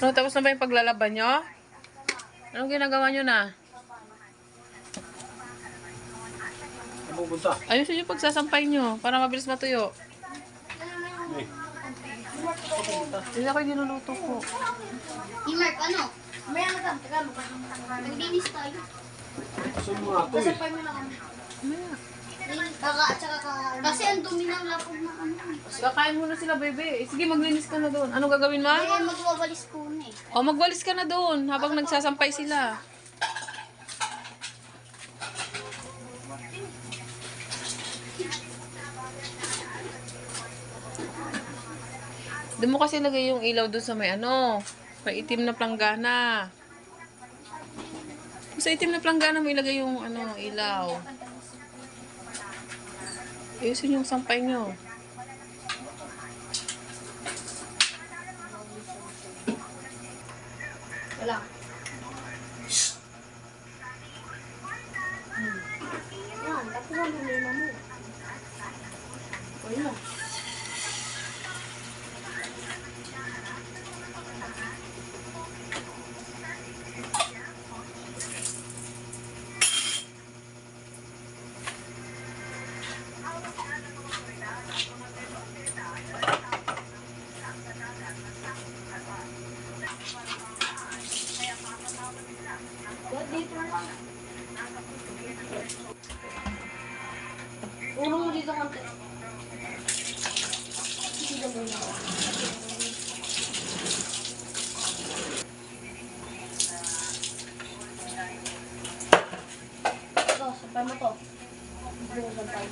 Ano, tapos na ba yung paglalaban nyo? Anong ginagawa nyo na? Pupunta? Ayusin yung pagsasampay nyo para mabilis matuyo. Hindi ako yung niluluto ko. Ni Mark, ano? May ano ka? Taga mo. Naglinis tayo. ito eh? Kasapay mo na kami. Kaka, at saka kaka. Kasi ang dumi ng lapog na ano. Kakain muna sila, bebe. Eh, Sige, maglinis ka na doon. Ano gagawin mo? Kaya magwawalis po na eh. O, magwalis ka na doon habang nagsasampay sila. Doon mo kasi lagay yung ilaw doon sa may ano, may itim na planggana. Sa itim na planggana mo ilagay yung ano, ilaw. Ayusin yung sampay nyo. Wala. Yan, tapos ang problema mo. Wala. Dito lang. Ulo mo dito konti. Dito mo na. Ito, sapay mo to. Ito, sapay.